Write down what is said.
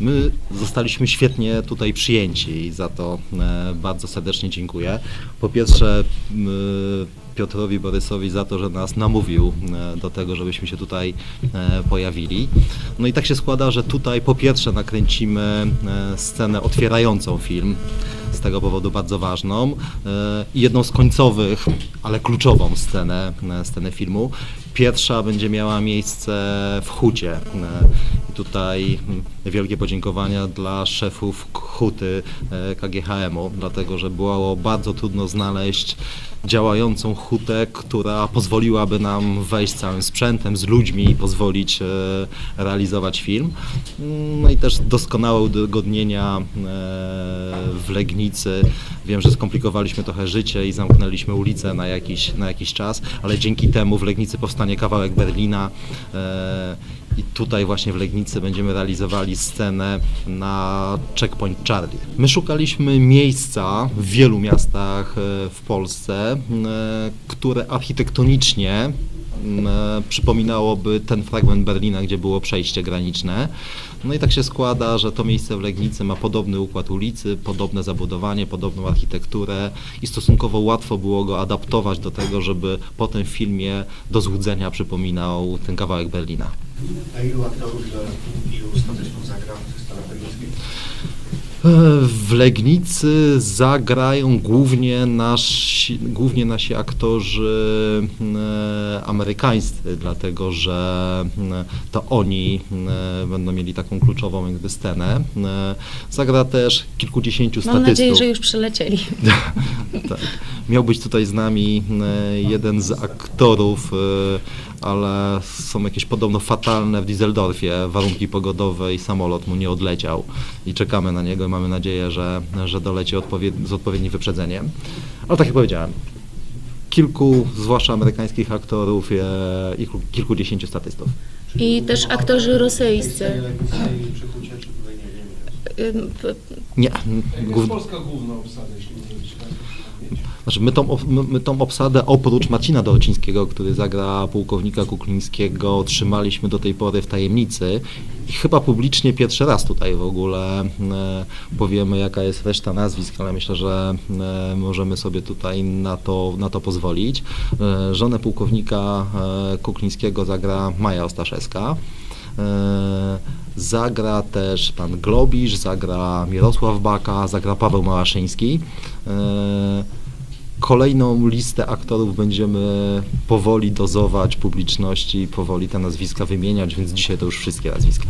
My zostaliśmy świetnie tutaj przyjęci i za to e, bardzo serdecznie dziękuję. Po pierwsze m, Piotrowi Borysowi za to, że nas namówił e, do tego, żebyśmy się tutaj e, pojawili. No i tak się składa, że tutaj po pierwsze nakręcimy e, scenę otwierającą film, z tego powodu bardzo ważną e, i jedną z końcowych, ale kluczową scenę, e, scenę filmu. Pierwsza będzie miała miejsce w Hucie. Tutaj wielkie podziękowania dla szefów Huty e, KGHM-u, dlatego że było bardzo trudno znaleźć działającą hutę, która pozwoliłaby nam wejść całym sprzętem, z ludźmi i pozwolić e, realizować film. Mm, No i też doskonałe udogodnienia e, w Legnicy. Wiem, że skomplikowaliśmy trochę życie i zamknęliśmy ulicę na jakiś, na jakiś czas, ale dzięki temu w Legnicy powstanie kawałek Berlina. I tutaj właśnie w Legnicy będziemy realizowali scenę na Checkpoint Charlie. My szukaliśmy miejsca w wielu miastach e, w Polsce, e, które architektonicznie e, przypominałoby ten fragment Berlina, gdzie było przejście graniczne. No i tak się składa, że to miejsce w Legnicy ma podobny układ ulicy, podobne zabudowanie, podobną architekturę i stosunkowo łatwo było go adaptować do tego, żeby po tym filmie do złudzenia przypominał ten kawałek Berlina. A ilu aktorów i ilu statystów zagra w legnickich? W Legnicy zagrają głównie nasi, głównie nasi aktorzy e, amerykańscy, dlatego że e, to oni e, będą mieli taką kluczową jakby scenę. Zagra też kilkudziesięciu Mam statystów. nadzieję, że już przylecieli. Tak. Miał być tutaj z nami e, jeden z aktorów, e, ale są jakieś podobno fatalne w Düsseldorfie warunki pogodowe i samolot mu nie odleciał. I czekamy na niego i mamy nadzieję, że, że doleci odpowied- z odpowiednim wyprzedzeniem. Ale tak jak powiedziałem, kilku, zwłaszcza amerykańskich aktorów e, i kilku- kilkudziesięciu statystów. I też aktorzy rosyjscy. Nie, jest polska główna obsada, jeśli tak? Znaczy my, tą, my, my tą obsadę oprócz Marcina Dorocińskiego, który zagra pułkownika Kuklińskiego, trzymaliśmy do tej pory w tajemnicy i chyba publicznie pierwszy raz tutaj w ogóle e, powiemy jaka jest reszta nazwisk, ale myślę, że e, możemy sobie tutaj na to, na to pozwolić. E, żonę pułkownika Kuklińskiego zagra Maja Ostaszewska. Zagra też pan Globisz, zagra Mirosław Baka, zagra Paweł Małaszyński. E, Kolejną listę aktorów będziemy powoli dozować publiczności, powoli te nazwiska wymieniać, więc dzisiaj to już wszystkie nazwiska.